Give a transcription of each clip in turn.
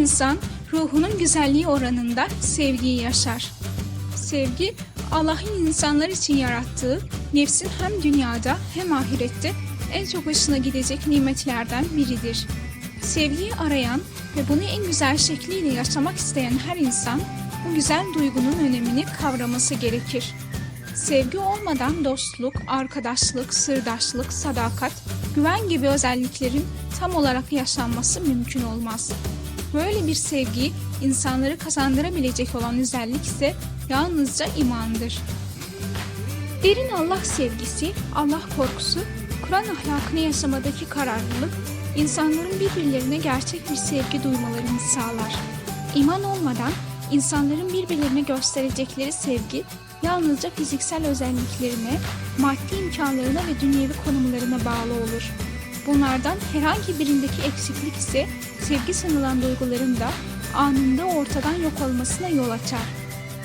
insan ruhunun güzelliği oranında sevgiyi yaşar. Sevgi, Allah'ın insanlar için yarattığı nefsin hem dünyada hem ahirette en çok hoşuna gidecek nimetlerden biridir. Sevgiyi arayan ve bunu en güzel şekliyle yaşamak isteyen her insan bu güzel duygunun önemini kavraması gerekir. Sevgi olmadan dostluk, arkadaşlık, sırdaşlık, sadakat, güven gibi özelliklerin tam olarak yaşanması mümkün olmaz. Böyle bir sevgi insanları kazandırabilecek olan özellik ise yalnızca imandır. Derin Allah sevgisi, Allah korkusu, Kur'an ahlakını yaşamadaki kararlılık, insanların birbirlerine gerçek bir sevgi duymalarını sağlar. İman olmadan insanların birbirlerine gösterecekleri sevgi yalnızca fiziksel özelliklerine, maddi imkanlarına ve dünyevi konumlarına bağlı olur. Bunlardan herhangi birindeki eksiklik ise sevgi sanılan duyguların da anında ortadan yok olmasına yol açar.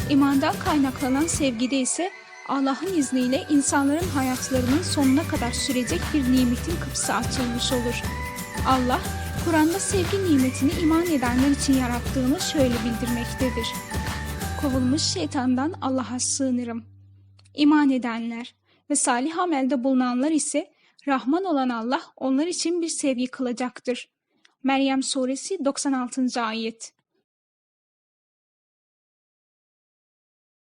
İmandan kaynaklanan sevgide ise Allah'ın izniyle insanların hayatlarının sonuna kadar sürecek bir nimetin kapısı açılmış olur. Allah, Kur'an'da sevgi nimetini iman edenler için yarattığını şöyle bildirmektedir. Kovulmuş şeytandan Allah'a sığınırım. İman edenler ve salih amelde bulunanlar ise Rahman olan Allah onlar için bir sevgi kılacaktır. Meryem Suresi 96. Ayet